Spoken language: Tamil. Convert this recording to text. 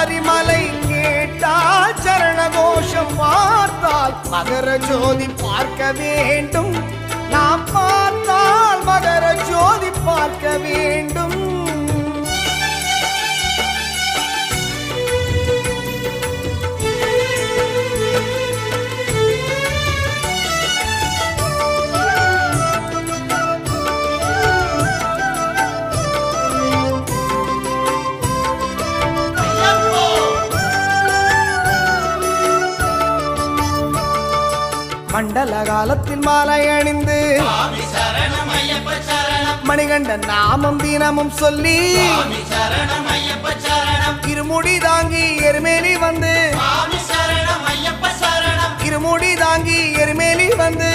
பரிமலை கேட்டால் சரண கோஷம் பார்த்தால் மகர ஜோதி பார்க்க வேண்டும் மண்டல காலத்தில் மாலை அணிந்து மணிகண்டன் நாமம் தினமும் சொல்லி இருமுடி தாங்கி எருமேலி வந்து இருமுடி தாங்கி எருமேலி வந்து